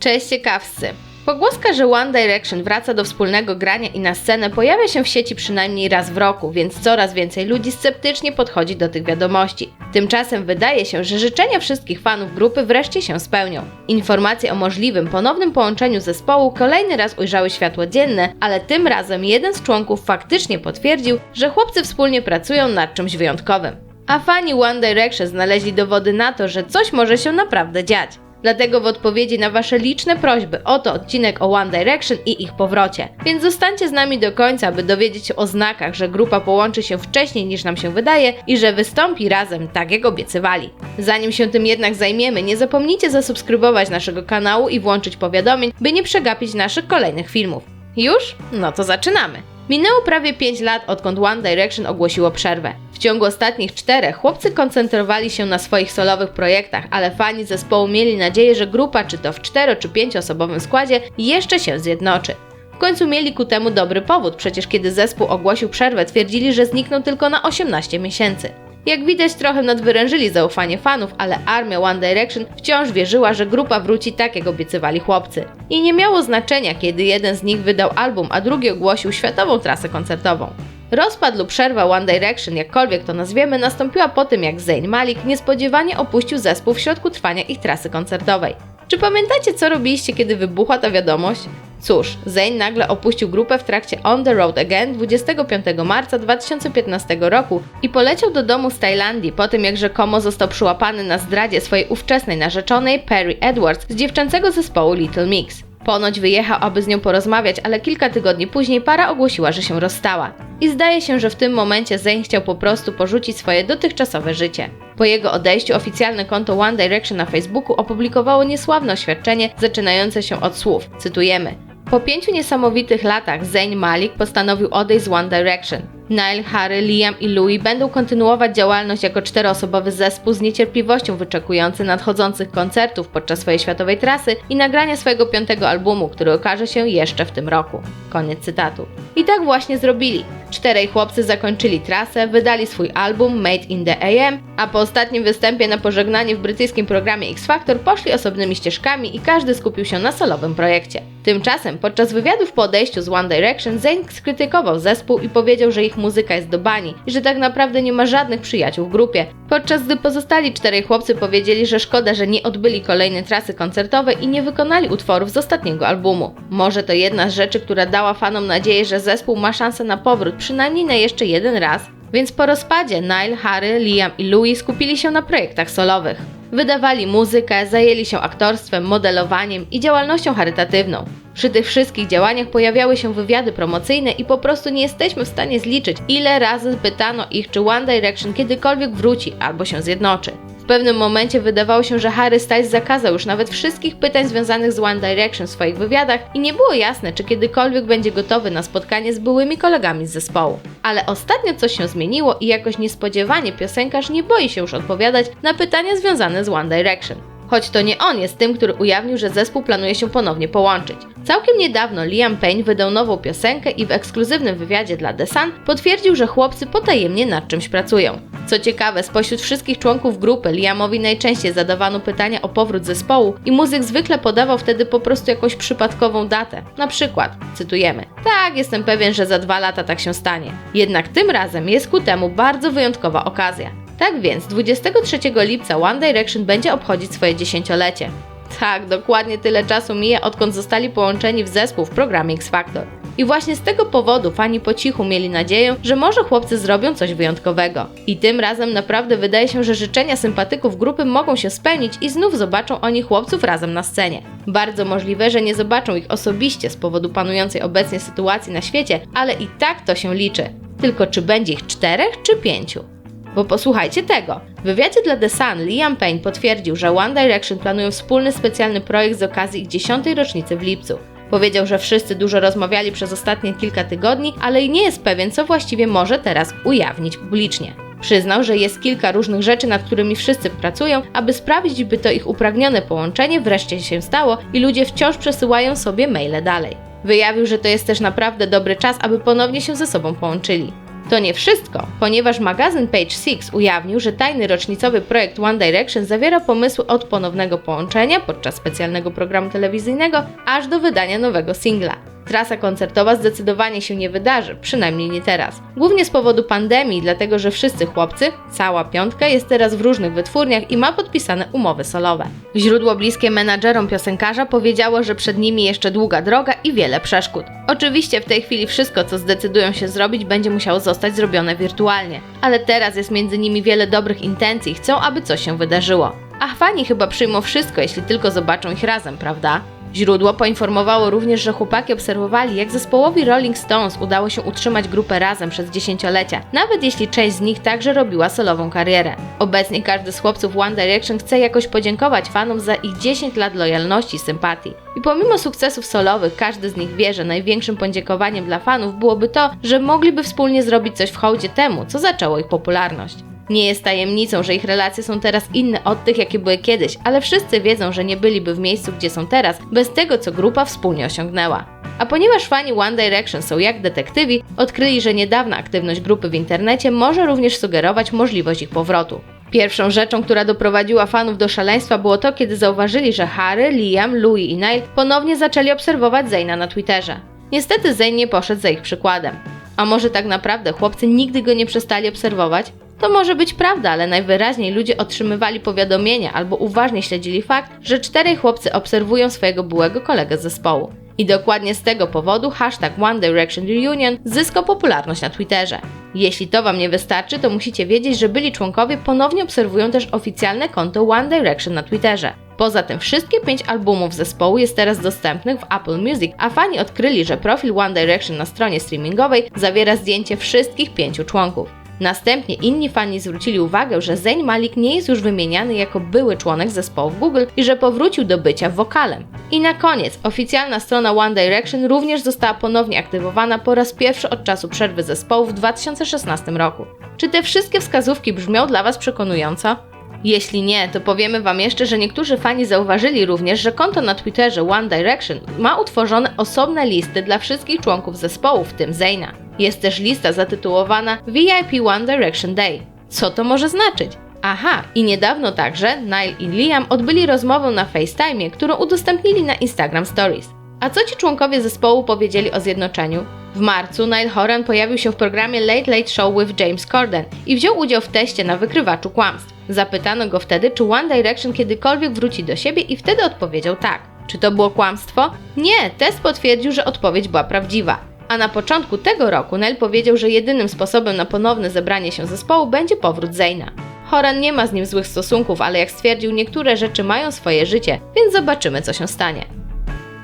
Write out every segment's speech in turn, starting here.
Cześć ciekawscy! Pogłoska, że One Direction wraca do wspólnego grania i na scenę pojawia się w sieci przynajmniej raz w roku, więc coraz więcej ludzi sceptycznie podchodzi do tych wiadomości. Tymczasem wydaje się, że życzenia wszystkich fanów grupy wreszcie się spełnią. Informacje o możliwym ponownym połączeniu zespołu kolejny raz ujrzały światło dzienne, ale tym razem jeden z członków faktycznie potwierdził, że chłopcy wspólnie pracują nad czymś wyjątkowym. A fani One Direction znaleźli dowody na to, że coś może się naprawdę dziać. Dlatego w odpowiedzi na Wasze liczne prośby oto odcinek o One Direction i ich powrocie. Więc zostańcie z nami do końca, aby dowiedzieć się o znakach, że grupa połączy się wcześniej niż nam się wydaje i że wystąpi razem, tak jak obiecywali. Zanim się tym jednak zajmiemy, nie zapomnijcie zasubskrybować naszego kanału i włączyć powiadomień, by nie przegapić naszych kolejnych filmów. Już? No to zaczynamy! Minęło prawie 5 lat, odkąd One Direction ogłosiło przerwę. Ciągu ostatnich czterech chłopcy koncentrowali się na swoich solowych projektach, ale fani zespołu mieli nadzieję, że grupa, czy to w 4 czy 5 osobowym składzie, jeszcze się zjednoczy. W końcu mieli ku temu dobry powód, przecież kiedy zespół ogłosił przerwę, twierdzili, że znikną tylko na 18 miesięcy. Jak widać, trochę nadwyrężyli zaufanie fanów, ale armia One Direction wciąż wierzyła, że grupa wróci tak, jak obiecywali chłopcy. I nie miało znaczenia, kiedy jeden z nich wydał album, a drugi ogłosił światową trasę koncertową. Rozpad lub przerwa One Direction, jakkolwiek to nazwiemy, nastąpiła po tym, jak Zayn Malik niespodziewanie opuścił zespół w środku trwania ich trasy koncertowej. Czy pamiętacie, co robiliście, kiedy wybuchła ta wiadomość? Cóż, Zayn nagle opuścił grupę w trakcie On the Road Again 25 marca 2015 roku i poleciał do domu z Tajlandii po tym, jak rzekomo został przyłapany na zdradzie swojej ówczesnej narzeczonej Perry Edwards z dziewczęcego zespołu Little Mix. Ponoć wyjechał, aby z nią porozmawiać, ale kilka tygodni później para ogłosiła, że się rozstała. I zdaje się, że w tym momencie Zayn chciał po prostu porzucić swoje dotychczasowe życie. Po jego odejściu oficjalne konto One Direction na Facebooku opublikowało niesławne oświadczenie zaczynające się od słów, cytujemy po pięciu niesamowitych latach Zayn Malik postanowił odejść z One Direction. Nile, Harry, Liam i Louis będą kontynuować działalność jako czteroosobowy zespół z niecierpliwością wyczekujący nadchodzących koncertów podczas swojej światowej trasy i nagrania swojego piątego albumu, który okaże się jeszcze w tym roku. Koniec cytatu. I tak właśnie zrobili. Czterej chłopcy zakończyli trasę, wydali swój album Made in the AM, a po ostatnim występie na pożegnanie w brytyjskim programie X Factor poszli osobnymi ścieżkami i każdy skupił się na solowym projekcie. Tymczasem podczas wywiadów po odejściu z One Direction Zayn skrytykował zespół i powiedział, że ich muzyka jest do bani i że tak naprawdę nie ma żadnych przyjaciół w grupie, podczas gdy pozostali czterej chłopcy powiedzieli, że szkoda, że nie odbyli kolejnej trasy koncertowej i nie wykonali utworów z ostatniego albumu. Może to jedna z rzeczy, która dała fanom nadzieję, że zespół ma szansę na powrót przynajmniej na jeszcze jeden raz, więc po rozpadzie Nile, Harry, Liam i Louis skupili się na projektach solowych. Wydawali muzykę, zajęli się aktorstwem, modelowaniem i działalnością charytatywną. Przy tych wszystkich działaniach pojawiały się wywiady promocyjne i po prostu nie jesteśmy w stanie zliczyć, ile razy pytano ich, czy One Direction kiedykolwiek wróci albo się zjednoczy. Pewnym momencie wydawało się, że Harry Styles zakazał już nawet wszystkich pytań związanych z One Direction w swoich wywiadach i nie było jasne, czy kiedykolwiek będzie gotowy na spotkanie z byłymi kolegami z zespołu. Ale ostatnio coś się zmieniło i jakoś niespodziewanie piosenkarz nie boi się już odpowiadać na pytania związane z One Direction choć to nie on jest tym, który ujawnił, że zespół planuje się ponownie połączyć. Całkiem niedawno Liam Payne wydał nową piosenkę i w ekskluzywnym wywiadzie dla The Sun potwierdził, że chłopcy potajemnie nad czymś pracują. Co ciekawe, spośród wszystkich członków grupy Liamowi najczęściej zadawano pytania o powrót zespołu i muzyk zwykle podawał wtedy po prostu jakąś przypadkową datę. Na przykład, cytujemy: Tak, jestem pewien, że za dwa lata tak się stanie. Jednak tym razem jest ku temu bardzo wyjątkowa okazja. Tak więc 23 lipca One Direction będzie obchodzić swoje dziesięciolecie. Tak, dokładnie tyle czasu mija, odkąd zostali połączeni w zespół w programie X Factor. I właśnie z tego powodu fani po cichu mieli nadzieję, że może chłopcy zrobią coś wyjątkowego. I tym razem naprawdę wydaje się, że życzenia sympatyków grupy mogą się spełnić i znów zobaczą oni chłopców razem na scenie. Bardzo możliwe, że nie zobaczą ich osobiście z powodu panującej obecnie sytuacji na świecie, ale i tak to się liczy. Tylko czy będzie ich czterech czy pięciu? Bo posłuchajcie tego. W wywiadzie dla The Sun Liam Payne potwierdził, że One Direction planują wspólny specjalny projekt z okazji ich dziesiątej rocznicy w lipcu. Powiedział, że wszyscy dużo rozmawiali przez ostatnie kilka tygodni, ale i nie jest pewien, co właściwie może teraz ujawnić publicznie. Przyznał, że jest kilka różnych rzeczy, nad którymi wszyscy pracują, aby sprawić, by to ich upragnione połączenie wreszcie się stało i ludzie wciąż przesyłają sobie maile dalej. Wyjawił, że to jest też naprawdę dobry czas, aby ponownie się ze sobą połączyli. To nie wszystko, ponieważ magazyn Page Six ujawnił, że tajny rocznicowy projekt One Direction zawiera pomysły od ponownego połączenia podczas specjalnego programu telewizyjnego, aż do wydania nowego singla. Trasa koncertowa zdecydowanie się nie wydarzy, przynajmniej nie teraz. Głównie z powodu pandemii, dlatego że wszyscy chłopcy, cała piątka, jest teraz w różnych wytwórniach i ma podpisane umowy solowe. Źródło bliskie menadżerom piosenkarza powiedziało, że przed nimi jeszcze długa droga i wiele przeszkód. Oczywiście w tej chwili wszystko, co zdecydują się zrobić, będzie musiało zostać zrobione wirtualnie, ale teraz jest między nimi wiele dobrych intencji, chcą, aby coś się wydarzyło. A fani chyba przyjmą wszystko, jeśli tylko zobaczą ich razem, prawda? Źródło poinformowało również, że chłopaki obserwowali, jak zespołowi Rolling Stones udało się utrzymać grupę razem przez dziesięciolecia, nawet jeśli część z nich także robiła solową karierę. Obecnie każdy z chłopców One Direction chce jakoś podziękować fanom za ich 10 lat lojalności i sympatii. I pomimo sukcesów solowych, każdy z nich wie, że największym podziękowaniem dla fanów byłoby to, że mogliby wspólnie zrobić coś w hołdzie temu, co zaczęło ich popularność. Nie jest tajemnicą, że ich relacje są teraz inne od tych, jakie były kiedyś, ale wszyscy wiedzą, że nie byliby w miejscu, gdzie są teraz, bez tego, co grupa wspólnie osiągnęła. A ponieważ fani One Direction są jak detektywi, odkryli, że niedawna aktywność grupy w internecie może również sugerować możliwość ich powrotu. Pierwszą rzeczą, która doprowadziła fanów do szaleństwa było to, kiedy zauważyli, że Harry, Liam, Louis i Nile ponownie zaczęli obserwować Zayna na Twitterze. Niestety Zayn nie poszedł za ich przykładem. A może tak naprawdę chłopcy nigdy go nie przestali obserwować? To może być prawda, ale najwyraźniej ludzie otrzymywali powiadomienia albo uważnie śledzili fakt, że czterej chłopcy obserwują swojego byłego kolegę z zespołu. I dokładnie z tego powodu hashtag One Direction Reunion zyskał popularność na Twitterze. Jeśli to Wam nie wystarczy, to musicie wiedzieć, że byli członkowie ponownie obserwują też oficjalne konto One Direction na Twitterze. Poza tym wszystkie pięć albumów zespołu jest teraz dostępnych w Apple Music, a fani odkryli, że profil One Direction na stronie streamingowej zawiera zdjęcie wszystkich pięciu członków. Następnie inni fani zwrócili uwagę, że Zayn Malik nie jest już wymieniany jako były członek zespołu Google i że powrócił do bycia wokalem. I na koniec, oficjalna strona One Direction również została ponownie aktywowana po raz pierwszy od czasu przerwy zespołu w 2016 roku. Czy te wszystkie wskazówki brzmią dla Was przekonująco? Jeśli nie, to powiemy Wam jeszcze, że niektórzy fani zauważyli również, że konto na Twitterze One Direction ma utworzone osobne listy dla wszystkich członków zespołu, w tym Zayna. Jest też lista zatytułowana VIP One Direction Day. Co to może znaczyć? Aha, i niedawno także Nile i Liam odbyli rozmowę na FaceTime, którą udostępnili na Instagram Stories. A co ci członkowie zespołu powiedzieli o zjednoczeniu? W marcu Niall Horan pojawił się w programie Late Late Show with James Corden i wziął udział w teście na wykrywaczu kłamstw. Zapytano go wtedy, czy One Direction kiedykolwiek wróci do siebie i wtedy odpowiedział tak. Czy to było kłamstwo? Nie, test potwierdził, że odpowiedź była prawdziwa. A na początku tego roku Nell powiedział, że jedynym sposobem na ponowne zebranie się zespołu będzie powrót Zayna. Horan nie ma z nim złych stosunków, ale jak stwierdził, niektóre rzeczy mają swoje życie, więc zobaczymy, co się stanie.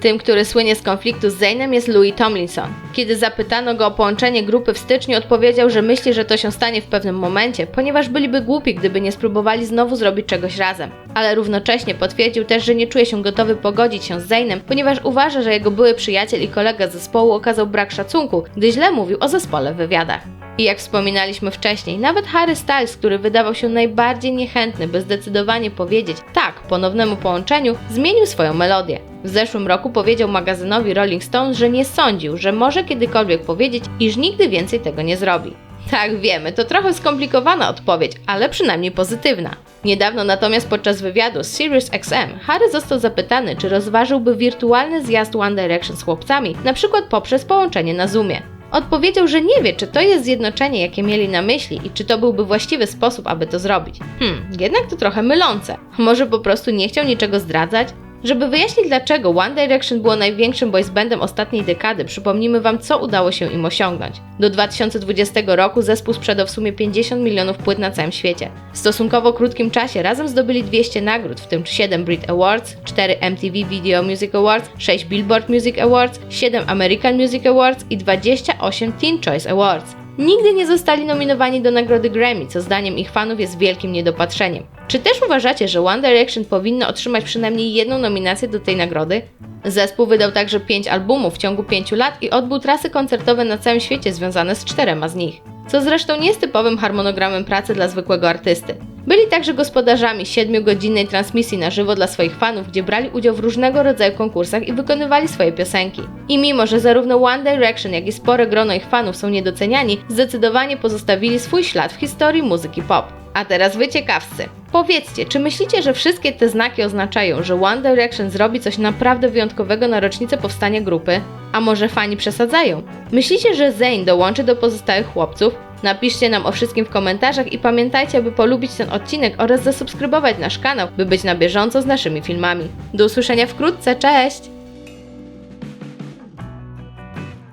Tym, który słynie z konfliktu z Zaynem jest Louis Tomlinson. Kiedy zapytano go o połączenie grupy w styczniu, odpowiedział, że myśli, że to się stanie w pewnym momencie, ponieważ byliby głupi, gdyby nie spróbowali znowu zrobić czegoś razem. Ale równocześnie potwierdził też, że nie czuje się gotowy pogodzić się z Zaynem, ponieważ uważa, że jego były przyjaciel i kolega z zespołu okazał brak szacunku, gdy źle mówił o zespole w wywiadach. I jak wspominaliśmy wcześniej, nawet Harry Styles, który wydawał się najbardziej niechętny, by zdecydowanie powiedzieć tak ponownemu połączeniu, zmienił swoją melodię. W zeszłym roku powiedział magazynowi Rolling Stone, że nie sądził, że może kiedykolwiek powiedzieć, iż nigdy więcej tego nie zrobi. Tak, wiemy, to trochę skomplikowana odpowiedź, ale przynajmniej pozytywna. Niedawno natomiast podczas wywiadu z Sirius XM Harry został zapytany, czy rozważyłby wirtualny zjazd One Direction z chłopcami, na przykład poprzez połączenie na Zoomie. Odpowiedział, że nie wie, czy to jest zjednoczenie, jakie mieli na myśli i czy to byłby właściwy sposób, aby to zrobić. Hmm, jednak to trochę mylące. Może po prostu nie chciał niczego zdradzać? Żeby wyjaśnić dlaczego One Direction było największym boys ostatniej dekady, przypomnimy Wam co udało się im osiągnąć. Do 2020 roku zespół sprzedał w sumie 50 milionów płyt na całym świecie. W stosunkowo krótkim czasie razem zdobyli 200 nagród, w tym 7 Brit Awards, 4 MTV Video Music Awards, 6 Billboard Music Awards, 7 American Music Awards i 28 Teen Choice Awards nigdy nie zostali nominowani do nagrody Grammy, co zdaniem ich fanów jest wielkim niedopatrzeniem. Czy też uważacie, że One Direction powinno otrzymać przynajmniej jedną nominację do tej nagrody? Zespół wydał także 5 albumów w ciągu 5 lat i odbył trasy koncertowe na całym świecie związane z czterema z nich co zresztą nie jest typowym harmonogramem pracy dla zwykłego artysty. Byli także gospodarzami 7-godzinnej transmisji na żywo dla swoich fanów, gdzie brali udział w różnego rodzaju konkursach i wykonywali swoje piosenki. I mimo, że zarówno One Direction, jak i spore grono ich fanów są niedoceniani, zdecydowanie pozostawili swój ślad w historii muzyki pop. A teraz wy ciekawscy. Powiedzcie, czy myślicie, że wszystkie te znaki oznaczają, że One Direction zrobi coś naprawdę wyjątkowego na rocznicę powstania grupy? A może fani przesadzają? Myślicie, że Zayn dołączy do pozostałych chłopców? Napiszcie nam o wszystkim w komentarzach i pamiętajcie, aby polubić ten odcinek oraz zasubskrybować nasz kanał, by być na bieżąco z naszymi filmami. Do usłyszenia wkrótce, cześć!